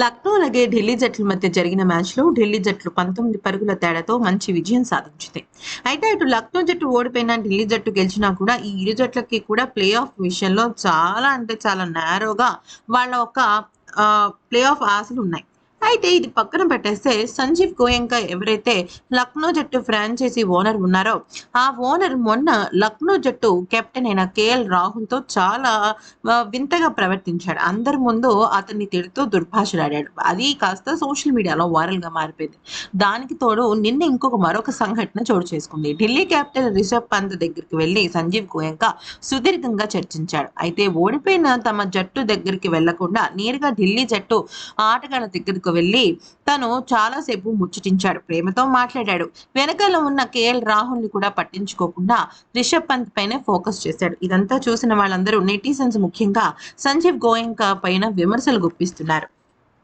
లక్నో అలాగే ఢిల్లీ జట్ల మధ్య జరిగిన మ్యాచ్లో ఢిల్లీ జట్లు పంతొమ్మిది పరుగుల తేడాతో మంచి విజయం సాధించింది. అయితే ఇటు లక్నో జట్టు ఓడిపోయిన ఢిల్లీ జట్టు గెలిచినా కూడా ఈ ఇరు జట్లకి కూడా ప్లే ఆఫ్ విషయంలో చాలా అంటే చాలా నేరోగా వాళ్ళ ఒక ప్లే ఆఫ్ ఆశలు ఉన్నాయి. అయితే ఇది పక్కన పెట్టేస్తే సంజీవ్ గోయంకా ఎవరైతే లక్నో జట్టు ఫ్రాంచైజీ ఓనర్ ఉన్నారో ఆ ఓనర్ మొన్న లక్నో జట్టు కెప్టెన్ అయిన కేఎల్ రాహుల్తో చాలా వింతగా ప్రవర్తించాడు. అందరి ముందు అతన్ని తిడుతూ దుర్భాషలాడాడు. అది కాస్త సోషల్ మీడియాలో వైరల్గా మారిపోయింది. దానికి తోడు నిన్న ఇంకొక మరొక సంఘటన చోటు చేసుకుంది. ఢిల్లీ క్యాపిటల్ రిషబ్ పంత్ దగ్గరికి వెళ్ళి సంజీవ్ గోయంకా సుదీర్ఘంగా చర్చించాడు. అయితే ఓడిపోయిన తమ జట్టు దగ్గరికి వెళ్ళకుండా నేరుగా ఢిల్లీ జట్టు ఆటగాళ్ళ దగ్గరకు వెళ్ళి తను చాలాసేపు ముచ్చటించాడు ప్రేమతో మాట్లాడాడు. వెనకాల ఉన్న కేఎల్ రాహుల్ని కూడా పట్టించుకోకుండా రిషబ్ పంత్ పైనే ఫోకస్ చేశాడు. ఇదంతా చూసిన వాళ్ళందరూ నెటిజన్స్ ముఖ్యంగా సంజీవ్ గోయంకా పైన విమర్శలు గుప్పిస్తున్నారు.